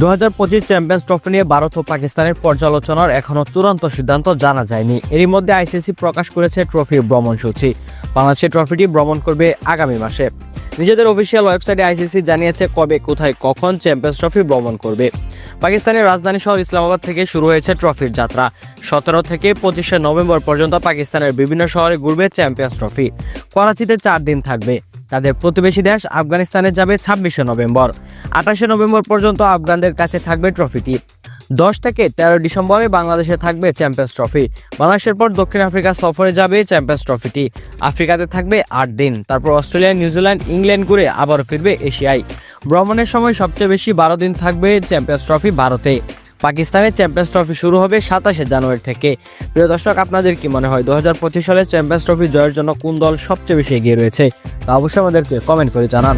দু হাজার পঁচিশ চ্যাম্পিয়ন্স ট্রফি নিয়ে ভারত ও পাকিস্তানের পর্যালোচনার এখনও চূড়ান্ত সিদ্ধান্ত জানা যায়নি। এরই মধ্যে আইসিসি প্রকাশ করেছে ট্রফি ভ্রমণসূচি বাংলাদেশের ট্রফিটি ভ্রমণ করবে আগামী মাসে। নিজেদের অফিসিয়াল ওয়েবসাইটে আইসিসি জানিয়েছে কবে, কোথায়, কখন চ্যাম্পিয়ন্স ট্রফি ভ্রমণ করবে। পাকিস্তানের রাজধানী শহর ইসলামাবাদ থেকে শুরু হয়েছে ট্রফির যাত্রা। সতেরো থেকে পঁচিশে নভেম্বর পর্যন্ত পাকিস্তানের বিভিন্ন শহরে ঘুরবে চ্যাম্পিয়ন্স ট্রফি করাচিতে চার দিন থাকবে। তাদের প্রতিবেশী দেশ আফগানিস্তানে যাবে ছাব্বিশে নভেম্বর। আঠাশে নভেম্বর পর্যন্ত আফগানদের কাছে থাকবে ট্রফিটি। দশ থেকে তেরো ডিসেম্বরে বাংলাদেশে থাকবে চ্যাম্পিয়ন্স ট্রফি। বাংলাদেশের পর দক্ষিণ আফ্রিকা সফরে যাবে চ্যাম্পিয়ন্স ট্রফিটি। আফ্রিকাতে থাকবে আট দিন। তারপর অস্ট্রেলিয়া, নিউজিল্যান্ড, ইংল্যান্ড ঘুরে আবারও ফিরবে এশিয়ায়। ভ্রমণের সময় সবচেয়ে বেশি বারো দিন থাকবে চ্যাম্পিয়ন্স ট্রফি ভারতে। পাকিস্তানের চ্যাম্পিয়ন্স ট্রফি শুরু হবে সাতাশে জানুয়ারি থেকে। প্রিয় দর্শক, আপনাদের কি মনে হয় দু হাজার পঁচিশ সালে চ্যাম্পিয়ন্স ট্রফি জয়ের জন্য কোন দল সবচেয়ে বেশি এগিয়ে রয়েছে? তা অবশ্যই আমাদেরকে কমেন্ট করে জানান।